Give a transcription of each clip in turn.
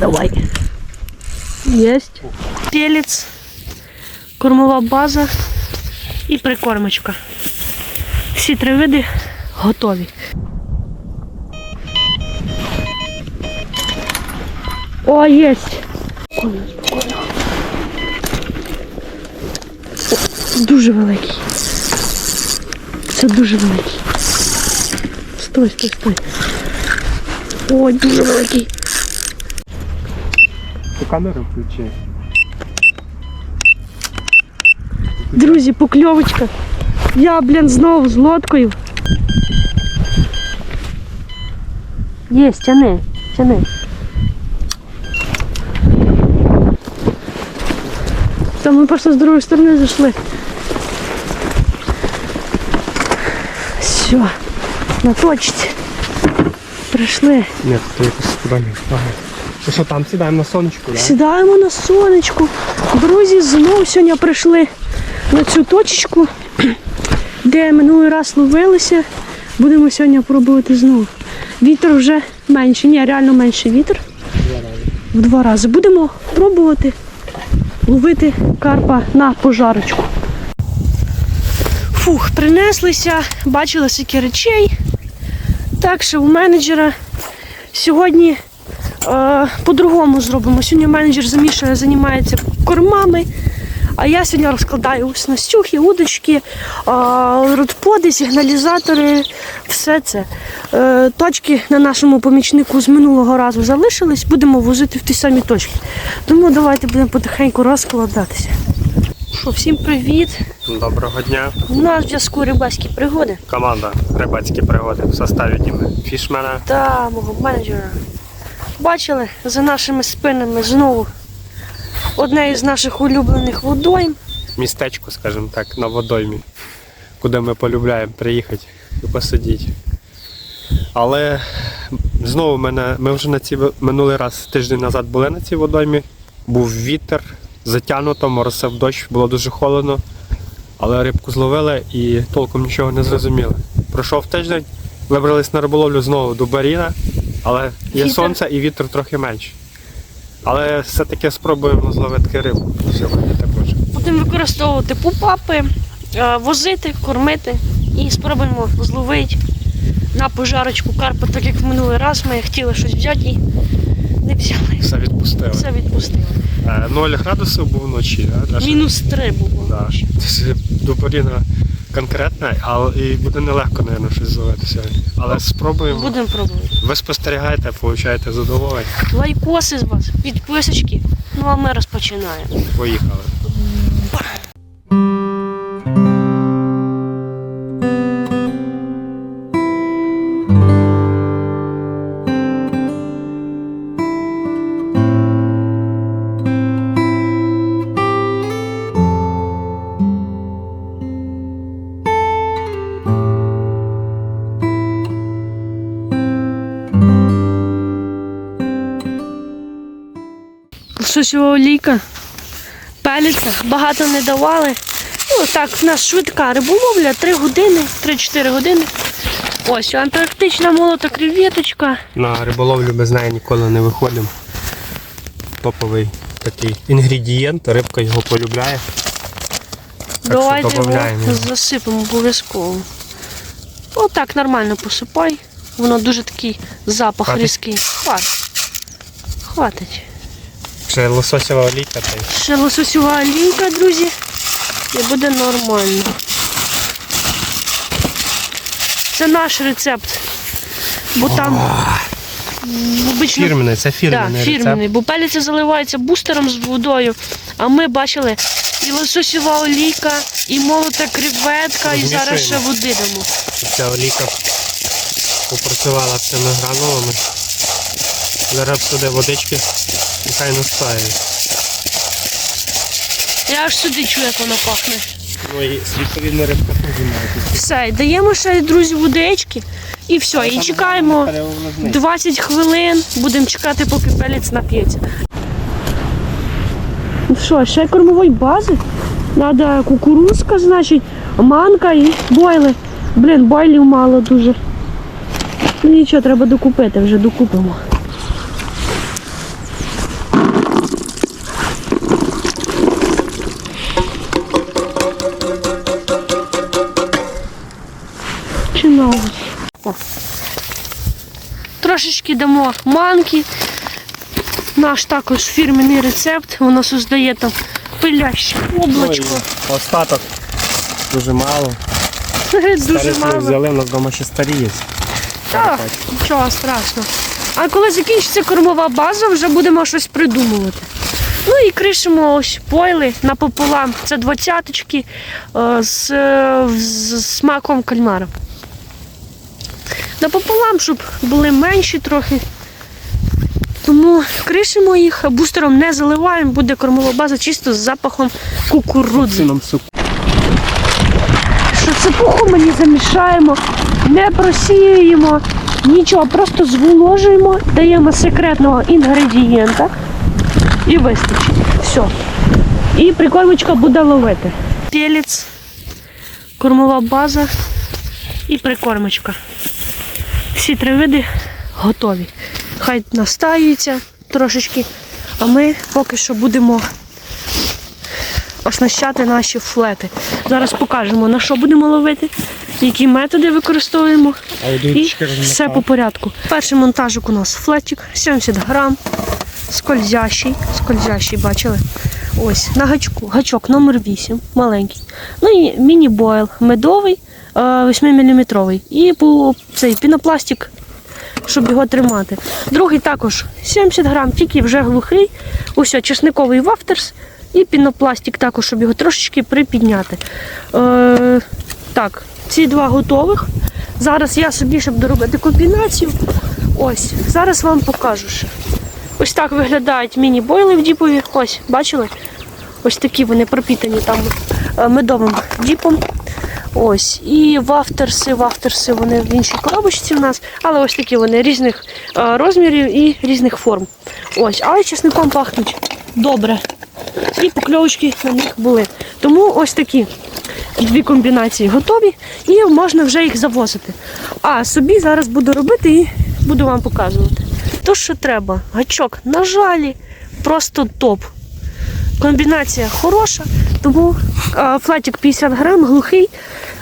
Давай. Єсть. Пелець, кормова база і прикормочка. Всі три види готові. О, єсть. Спокійно, спокійно. Дуже великий. Це дуже великий. Стой, стой, стой. Ой, дуже великий. Камеру включи. Друзі, покльовочка. Я, блін, знову з лодкою. Є, тяни, тяни. Там ми просто з другої сторони зайшли. Все, на точці. Прийшли. Ні, то якось туди не Ага. Ну що, там сідаємо на сонечку, так? Сідаємо на сонечку. Друзі, знову сьогодні прийшли на цю точечку, де минулий раз ловилися. Будемо сьогодні пробувати знову. Вітер вже менше, ні, реально менше вітер. В два рази. Будемо пробувати ловити карпа на пожарочку. Фух, принеслися, бачили скільки речей. Так що у менеджера сьогодні по-другому зробимо. Сьогодні менеджер замішує, займається кормами. А я сьогодні розкладаю снастюхи, удочки, е, родподи, сигналізатори, все це. Е, точки на нашому помічнику з минулого разу залишились, будемо возити в ті самі точки. Тому давайте будемо потихеньку розкладатися. Що, всім привіт! Доброго дня. У нас в зв'язку рибальські пригоди Команда Рибацькі пригоди в составі Діми Фішмена. та мого менеджера. Бачили за нашими спинами знову одне із наших улюблених водойм. Містечко, скажімо так, на водоймі, куди ми полюбляємо приїхати і посидіти. Але знову мене, ми вже на ви- минулий раз тиждень назад були на цій водоймі. Був вітер, затягнуто, моросив дощ, було дуже холодно. Але рибку зловили і толком нічого не зрозуміли. Пройшов тиждень, вибрались на риболовлю знову до Баріна, але є Вітер. сонце і вітер трохи менший. Але все-таки спробуємо зловити рибу сьогодні також. Будемо використовувати пупапи, е, возити, кормити і спробуємо зловити на пожарочку карпа, так як в минулий раз ми хотіли щось взяти і не взяли. Все відпустили. Все відпустили. Е, 0 градусів був вночі, да? Мінус три було. Да. До Баріна конкретно, але і буде нелегко, мабуть, щось зловити сьогодні. Але спробуємо. Будемо пробувати. Ви спостерігаєте, получаєте задоволення. Лайкоси з вас, підписочки. Ну а ми розпочинаємо. Поїхали. Сосіва олійка, пеліця, багато не давали. Ну так, в нас швидка риболовля, 3 години, 3-4 години. Ось антарктична молота креветочка. На риболовлю без неї ніколи не виходимо. Топовий такий інгредієнт, рибка його полюбляє. Так Давайте що його засипемо обов'язково. Отак нормально посипай. Воно дуже такий запах Хватить? різкий. Хватить. Хватить. Ще лососєва олійка та й Ще лососюга олійка, друзі. І буде нормально. Це наш рецепт. Бо там обично фірменний, це фірменний да, фірменний, рецепт. бо пеліця заливається бустером з водою. А ми бачили і лососєва олійка, і молота креветка, і зараз ще води дамо. Ця олійка попрацювала цими гранулами. Зараз сюди водички і хай настає. Я аж сюди чую, як воно пахне. Ну і відповідно рибка теж має. Все, і даємо ще, друзі, водички. І все, і чекаємо 20 хвилин. Будемо чекати, поки пелець нап'ється. Ну що, ще кормової бази? Треба кукурузка, значить, манка і бойли. Блін, бойлів мало дуже. Ну нічого, треба докупити, вже докупимо. Трошечки дамо манки. Наш також фірменний рецепт. Воно создає там пиляще облачко. Ну, і остаток дуже мало. Дуже мало. взяли, у нас вдома ще старі є. Так, нічого страшного. А коли закінчиться кормова база, вже будемо щось придумувати. Ну і кришимо ось пойли напополам. Це двадцяточки е, з, з смаком кальмара. Напополам, щоб були менші трохи. Тому кришимо їх, бустером не заливаємо, буде кормова база чисто з запахом кукурудзи. Що цепуху ми не замішаємо, не просіюємо, нічого, просто зволожуємо, даємо секретного інгредієнта і вистачить. Все. І прикормочка буде ловити. Пелець, кормова база і прикормочка. Всі три види готові. Хай настаються трошечки, а ми поки що будемо оснащати наші флети. Зараз покажемо, на що будемо ловити, які методи використовуємо. І все по порядку. Перший монтажик у нас флетик 70 грам, скользящий, скользящий, бачили? Ось, на гачку. Гачок номер 8, маленький. Ну і міні-бойл медовий, 8-мм. І цей пінопластик, щоб його тримати. Другий також 70 грам, тільки вже глухий. Ось чесниковий вафтерс і пінопластик також, щоб його трошечки припідняти. Е, так, ці два готових. Зараз я собі, щоб доробити комбінацію. Ось, зараз вам покажу ще. Ось так виглядають міні-бойли в діпові. Ось, бачили? Ось такі вони пропітані там е, медовим діпом. Ось. І вафтерси, вафтерси вони в іншій коробочці в нас, але ось такі вони різних е, розмірів і різних форм. Ось, але чесником пахнуть добре. І покльовочки на них були. Тому ось такі дві комбінації готові і можна вже їх завозити. А собі зараз буду робити і буду вам показувати. То, що треба, гачок на жалі, просто топ. Комбінація хороша, тому флетик 50 грам, глухий.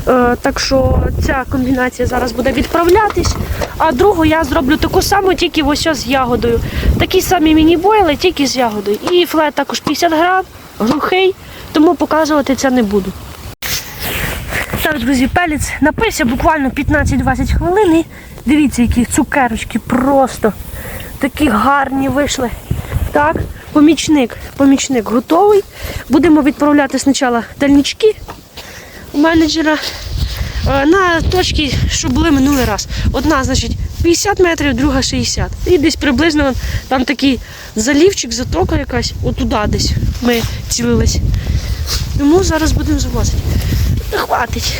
Е, так що ця комбінація зараз буде відправлятись. А другу я зроблю таку саму, тільки ось з ягодою. Такі самі міні-бойли, тільки з ягодою. І флет також 50 грам, глухий, тому показувати це не буду. Так, друзі, пелець напився буквально 15-20 хвилин. І дивіться, які цукерочки просто такі гарні вийшли. Так, помічник, помічник готовий. Будемо відправляти спочатку дальнички у менеджера е, на точки, що були минулий раз. Одна, значить, 50 метрів, друга 60. І десь приблизно там такий залівчик, затока якась, отуда десь ми цілились. Тому зараз будемо завозити. Хватить.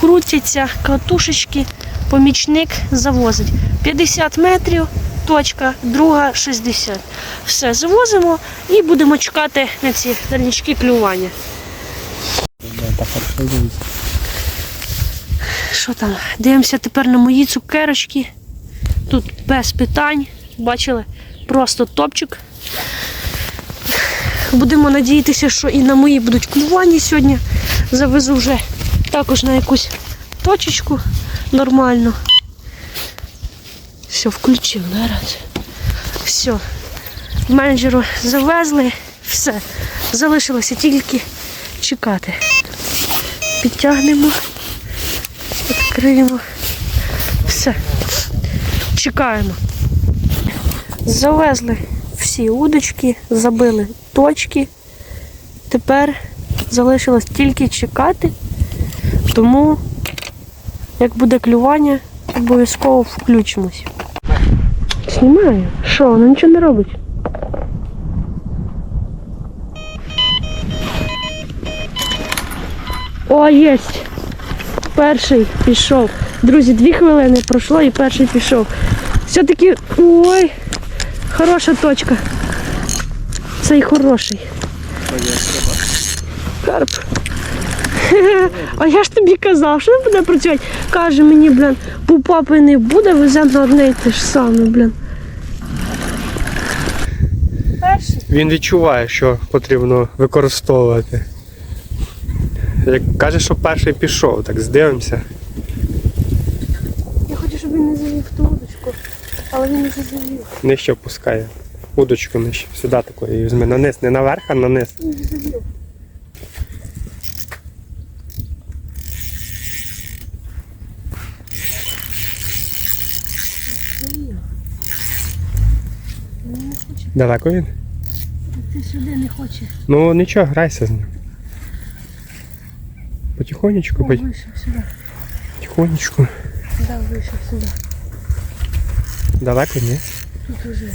Крутяться катушечки, помічник завозить. 50 метрів, точка, друга 60. Все, завозимо і будемо чекати на ці дальнички клювання. Що там? Дивимося тепер на мої цукерочки. Тут без питань. Бачили? Просто топчик. Будемо надіятися, що і на мої будуть клювання сьогодні. Завезу вже також на якусь точечку нормально. Все, включив нараз. Все. Менеджеру завезли, все. Залишилося тільки чекати. Підтягнемо, відкриємо. Все. Чекаємо. Завезли всі удочки, забили точки. Тепер залишилось тільки чекати. Тому, як буде клювання, обов'язково включимось. Знімаю. Що, вона нічого не робить? О, єсть! Перший пішов. Друзі, дві хвилини пройшло і перший пішов. Все-таки. Ой! Хороша точка. Цей хороший. Карп. А я ж тобі казав, що не буде працювати. Каже мені, блін, у папи не буде, веземо на одне і те ж саме, блін. Перший. Він відчуває, що потрібно використовувати Як каже, що перший пішов, так здивимося. Я хочу, щоб він не завів ту удочку, але він вже завів. Нижче опускає. Удочку нижче. Сюди такою візьми. На низ, не наверх, а на низ. Він вже завів. Далеко він? Ти сюди не хоче. Ну нічого, грайся з ним. Потихонечку, О, вийшов сюди. потихонечку. Да, вийшов сюди. Далеко, ні? Тут уже.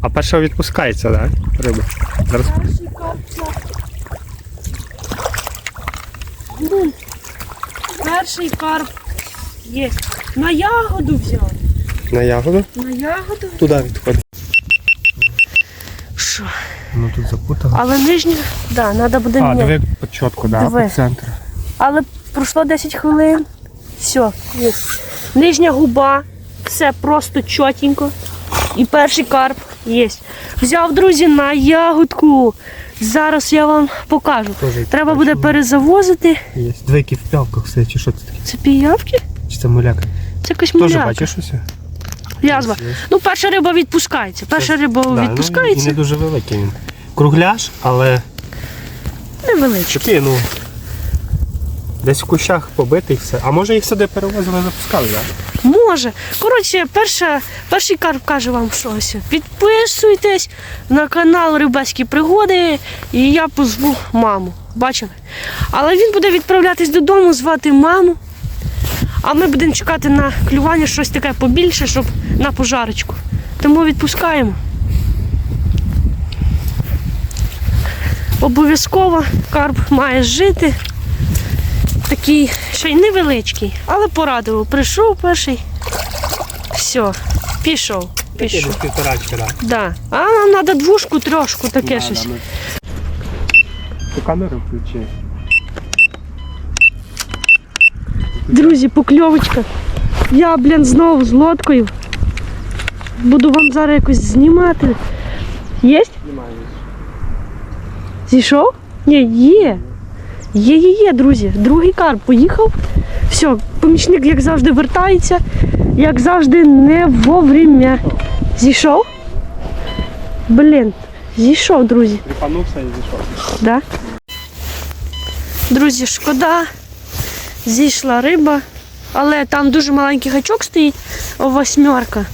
А перша відпускається, так? Да? Риба. Зараз Перший карп. Є. На ягоду взяв. На ягоду. На ягоду. Туди відходить. Що? Ну тут запутали. Але нижню, да, треба буде А, міняти. диви по чітку, да, Диви. по центру. Але пройшло 10 хвилин. Все, є. Нижня губа, все просто чотенько. І перший карп є. Взяв, друзі, на ягодку. Зараз я вам покажу. Тоже Треба буде перезавозити. Є. Двійки в пялках все, чи що це таке? Це піявки? Чи це муляка? Це якась Теж муляка. бачиш усе? Язва. Ну, перша риба відпускається. Перша риба Да, ну, і не дуже великий він. Кругляш, але Невеличкий. такий, ну. Десь в кущах побитий все. А може їх сюди перевозили, запускали, так? Може. Коротше, перша, перший карп каже вам щось. Підписуйтесь на канал Рибацькі пригоди, і я позву маму. Бачили? Але він буде відправлятись додому, звати маму. А ми будемо чекати на клювання щось таке побільше, щоб на пожарочку. Тому відпускаємо. Обов'язково карп має жити. Такий ще й невеличкий, але порадував. Прийшов перший. Все, пішов. Пішов. Півторачка, так. Да. А нам треба двушку, трошку, таке щось. Камеру включи. Друзі, покльовочка. Я, блін, знову з лодкою. Буду вам зараз якось знімати. Єсть? Зійшов? Ні, є. Є, є, є, друзі. Другий карп поїхав. Все, помічник, як завжди, вертається, як завжди, не вовремя. Зійшов? Блін, зійшов, друзі. Припанувся і зійшов. Да? Друзі, шкода. Зійшла риба, але там дуже маленький гачок стоїть, о, восьмерка.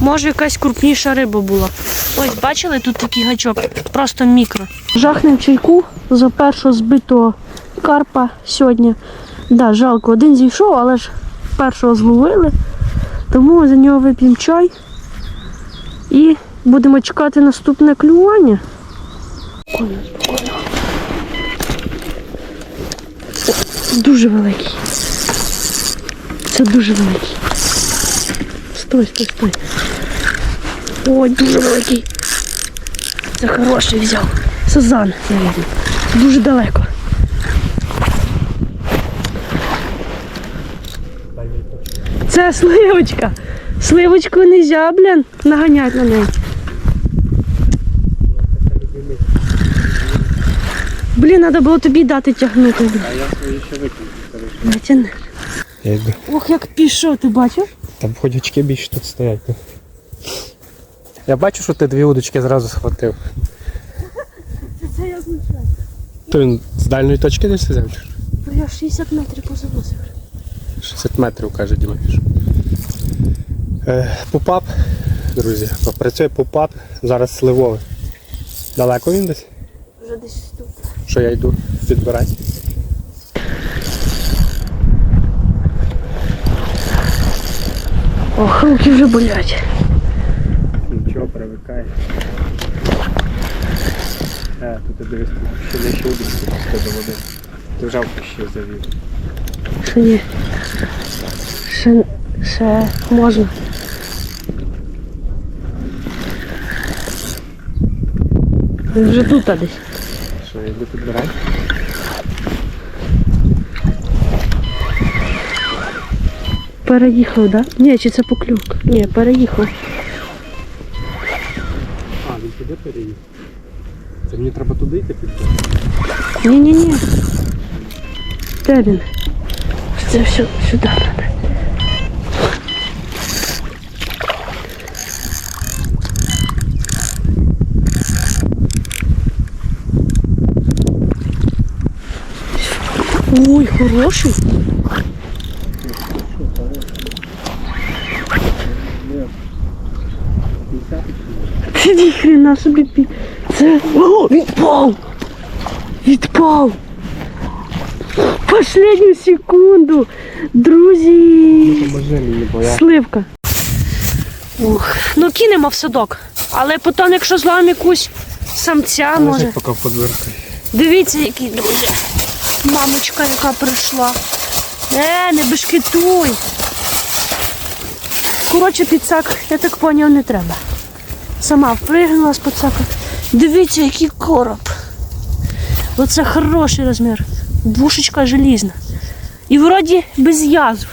Може якась крупніша риба була. Ось, бачили, тут такий гачок, просто мікро. Жахнем чайку за першого збитого карпа сьогодні. Да, жалко, один зійшов, але ж першого зловили. Тому за нього вип'ємо чай і будемо чекати наступне клювання. Дуже великий. Це дуже великий. Стой, стой, стой. Ой, дуже великий. Це хороший взяв. Сазан, навіть. Дуже далеко. Це сливочка. Сливочку не можна, блін, наганять на неї. Блін, треба було тобі дати тягнути. А я свої ще викину. Я йду. Ох, як пішов, ти бачив? Там ходячки більше тут стоять. Я бачу, що ти дві удочки зразу схватив. Це, це я означаю. То він з дальньої точки десь що? Я 60 метрів позавозив. 60 метрів, каже Дімовіш. Е, Пупап, друзі, працює пупап, зараз сливовий. Далеко він десь? Що я йду підбирати? Ох, руки вже болять. Нічого, привикає. Е, тут я дивись, ще нижче удочку пусти до води. Ти вже ще завів. Ще ні. Ще, ще можна. Він вже тут а десь. Що, я йду підбирати? Переїхав, так? Да? Ні, чи це поклюк? Ні, переїхав. А, він туди переїхав. Це мені треба туди йти під. Ні-ні-ні. Де він? Це все сюди треба. Ой, хороший. Ні хрена собі пі. Це. О, відпав! Відпав! Последню секунду! Друзі! Сливка. Ух, ну кинемо в садок. Але потім, якщо зловимо якусь самця, може. Дивіться, які друзі. Мамочка, яка прийшла. Е, не бешкетуй. Коротше, підсак, я так поняв, не треба. Сама впригнула з підсака. Дивіться, який короб. Оце хороший розмір. Бушечка желізна. І вроді без язв.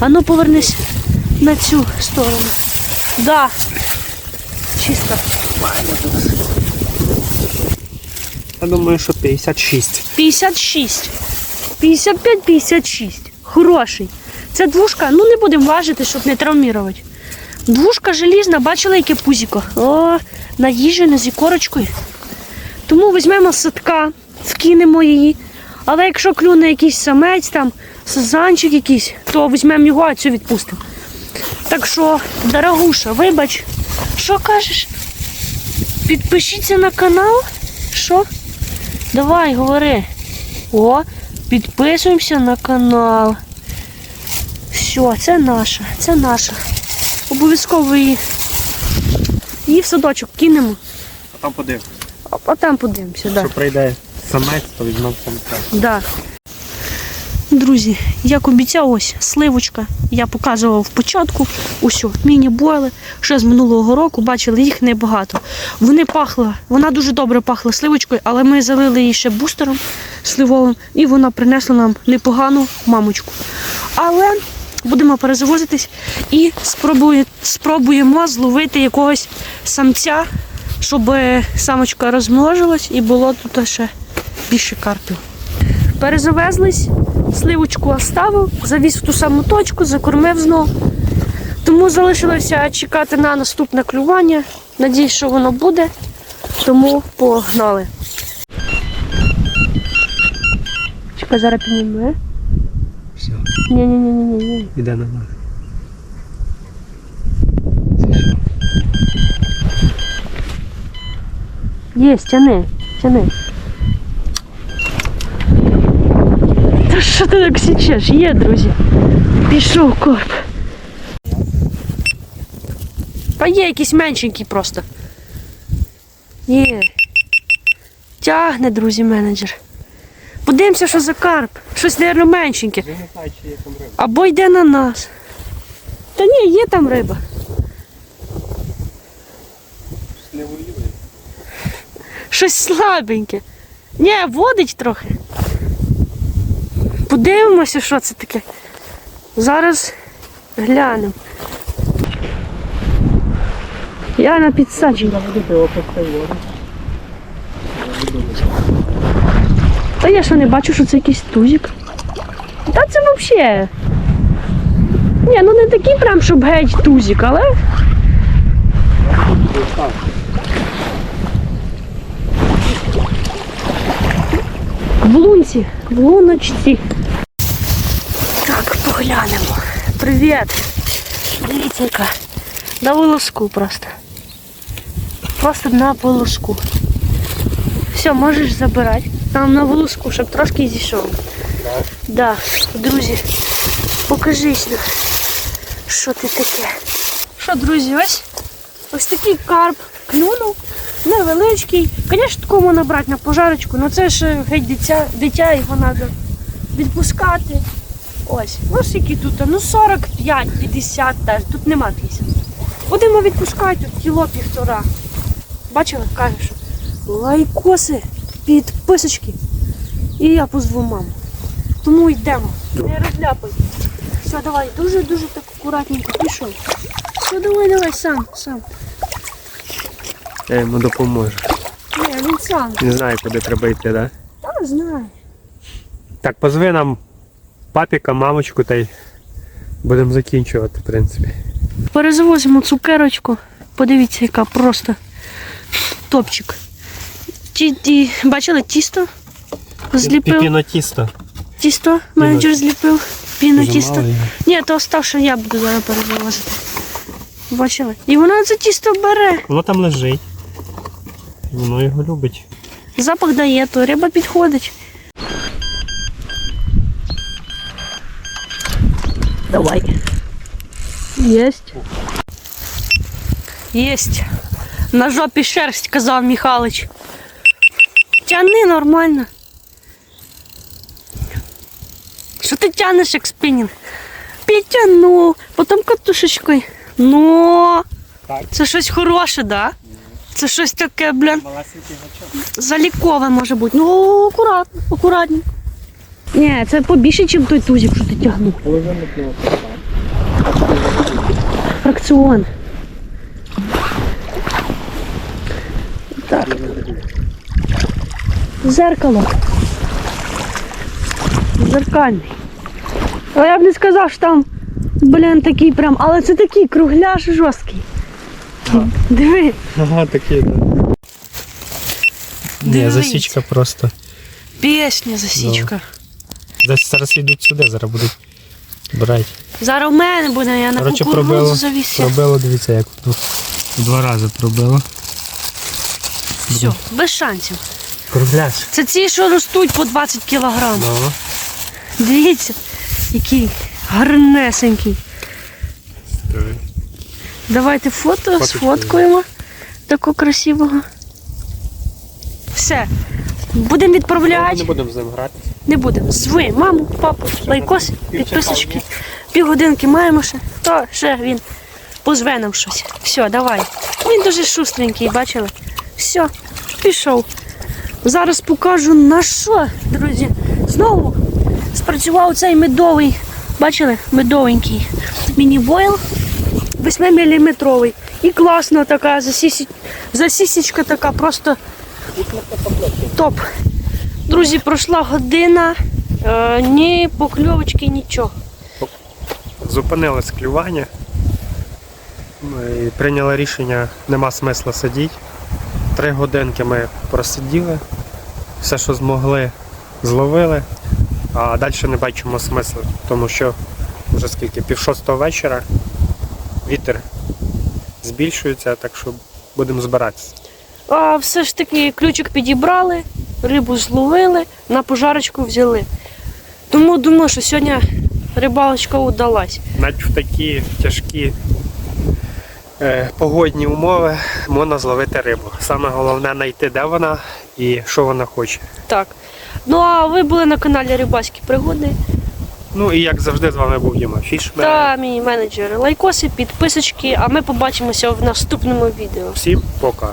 А ну повернись на цю сторону. Да. Чисто. Я думаю, що 56. 56. 55-56. Хороший. Це двушка, ну не будемо важити, щоб не травмувати. Двушка желізна, бачили, яке пузіко. О, наїжджена з ікорочкою. Тому візьмемо садка, вкинемо її. Але якщо клюне якийсь самець, там, сазанчик якийсь, то візьмемо його, а цю відпустимо. Так що, дорогуша, вибач, що кажеш? Підпишіться на канал. Що? Давай, говори. О, підписуємося на канал. Все, це наша, це наша. Обов'язково її. Її в садочок кинемо, А там подивимося. а, а там подивимося. Да. Якщо прийде самець, то візьмемо самця. Да. Друзі, як обіцяв, ось сливочка. Я показував в початку. Ось, міні-бойли. Ще з минулого року бачили, їх небагато. Вони пахли, вона дуже добре пахла сливочкою, але ми залили її ще бустером сливовим, і вона принесла нам непогану мамочку. Але будемо перезавозитись і спробує, спробуємо зловити якогось самця, щоб е, самочка розмножилась і було тут ще більше карпів. Перезавезлись, сливочку оставив, завіз в ту саму точку, закормив знов. Тому залишилося чекати на наступне клювання. Надіюсь, що воно буде. Тому погнали. Чекай, зараз підніме. Все, Ні-ні-ні-ні. іде на нас. Є, тяни, тяни. Що ти так січеш? Є, друзі. Пішов корп. Та є якийсь меншенький просто. Є. Тягне, друзі, менеджер. Подивимося, що за карп. Щось, мабуть, меншеньке. Я не знаю, чи є там риба. Або йде на нас. Та ні, є там риба. Не воює. Щось слабеньке. Ні, водить трохи. Подивимося, що це таке. Зараз глянемо. Я на пустити. Та я що не бачу, що це якийсь тузик. Та це взагалі. Ні, ну не такий прям, щоб геть тузик, але. В лунці, в луночці. Так, поглянемо. Привіт. Дивіться. На волоску просто. Просто на волоску. Все, можеш забирати. Там на волоску, щоб трошки зійшов. Да, друзі, покажись, ну, що ти таке. Що, друзі, ось ось такий карп клюнув, невеличкий. Звісно, такого можна брати на пожарочку, але це ж геть дитя, дитя його треба відпускати. Ось, ну скільки тут, ну 45, 50 теж, тут нема 50. Будемо відпускати тут кіло півтора. Бачила, кажеш, лайкоси, підписочки. І я позву маму. Тому йдемо. Не розляпай. Все, давай, дуже-дуже так акуратненько пішов. Все, давай, давай, сам, сам. Я йому допоможу. Ні, він сам. Не знаю, куди треба йти, да? Та знаю. Так, позви нам папіка, мамочку та й будемо закінчувати, в принципі. Перезвозимо цукерочку. Подивіться, яка просто топчик. Ті, ті, бачили тісто? Зліпив. Піпінотісто. Тісто менеджер зліпив. Піно тісто. Ні, то оставше я буду зараз перевозити. Бачили? І вона це тісто бере. Воно там лежить. Воно його любить. Запах дає, то риба підходить. Давай. Єсть. Єсть. На жопі шерсть, казав Михалич. Тяни нормально. Що ти тянеш, як спінінг? Підтягнув, потім катушечкою. Ну, це щось хороше, да? Це щось таке, блін. Залікове може бути. Ну, акуратно, акуратно. Ні, це побільше, ніж той тузик, що ти тягнув. Фракціон. Так. Зеркало. Зеркальний. А я б не сказав, що там, блін, такий прям, але це такий кругляш жорсткий. Диви. Ага, такі, так. Ні, засічка просто. Пісня засічка. Десь зараз йдуть сюди, зараз будуть брати. Зараз у мене буде, я на Коротше, кукурудзу пробило, пробило, дивіться, як тут. Два рази пробило. Все, без шансів. Кругляш. Це ці, що ростуть по 20 кілограм. Ну, Дивіться, який гарнесенький. Давайте фото Фоточку сфоткаємо такого красивого. Все. Будемо відправляти. Не будемо з ним грати. Не будемо. Зви маму, папу, лайкос, підписочки. Півгодинки маємо ще. То ще він позве нам щось. Все, давай. Він дуже шустренький, бачили? Все, пішов. Зараз покажу на що, друзі. Знову спрацював цей медовий. Бачили? Медовенький. Міні-бойл 8-мм. І класно така засісі... засісічка така просто топ. Друзі, пройшла година, е, ні покльовочки, нічого. Зупинилось клювання. Ми прийняли рішення, нема смисла сидіти. Три годинки ми просиділи, все, що змогли, зловили, а далі не бачимо смислу, тому що вже скільки, пів шостого вечора вітер збільшується, так що будемо збиратися. А все ж таки ключик підібрали, рибу зловили, на пожарочку взяли. Тому думаю, що сьогодні рибалочка удалась. Навіть в такі тяжкі е, погодні умови можна зловити рибу. Саме головне знайти, де вона і що вона хоче. Так. Ну а ви були на каналі Рибальські пригоди. Ну і як завжди з вами був Діма Фішмен. Та мій менеджер. Лайкоси, підписочки, а ми побачимося в наступному відео. Всім пока.